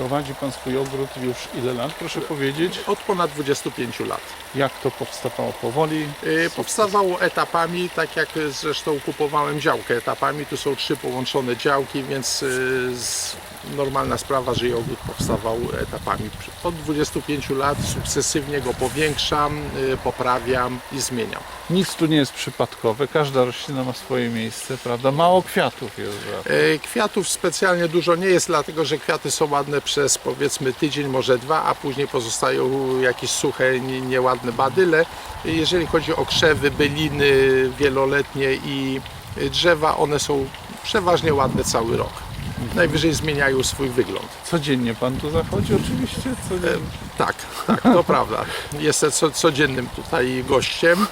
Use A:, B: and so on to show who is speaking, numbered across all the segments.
A: Prowadzi Pan swój ogród już ile lat, proszę powiedzieć?
B: Od ponad 25 lat.
A: Jak to powstawało powoli?
B: Y, Powstawało etapami, tak jak zresztą kupowałem działkę etapami. Tu są trzy połączone działki, więc y, z, normalna sprawa, że ogród powstawał etapami. Od 25 lat sukcesywnie go powiększam, y, poprawiam i zmieniam.
A: Nic tu nie jest przypadkowe, każda roślina ma swoje miejsce, prawda? Mało kwiatów jest. za to.
B: Y, Kwiatów specjalnie dużo nie jest, dlatego że kwiaty są ładne przez powiedzmy tydzień, może dwa, a później pozostają jakieś suche, nie- nieładne badyle. Jeżeli chodzi o krzewy, byliny wieloletnie i drzewa, one są przeważnie ładne cały rok. Najwyżej zmieniają swój wygląd.
A: Codziennie Pan tu zachodzi oczywiście? Codziennie.
B: Tak, tak, to prawda. Jestem co, codziennym tutaj gościem,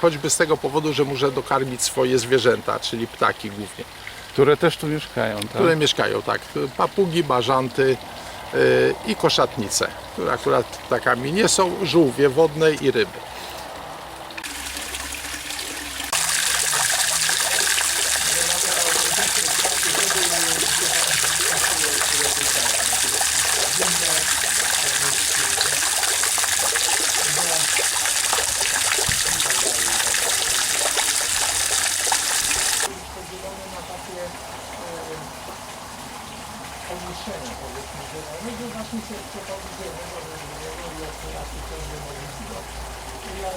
B: choćby z tego powodu, że muszę dokarmić swoje zwierzęta, czyli ptaki głównie.
A: Które też tu mieszkają, tak?
B: które mieszkają, tak, papugi, bażanty yy, i koszatnice, które akurat ptakami nie są, żółwie wodne i ryby. Pomieszczenia, powiedzmy, zielone, że zacznie się przechodzić zielonego, zielonego i od razu ciągle możliwości. Ja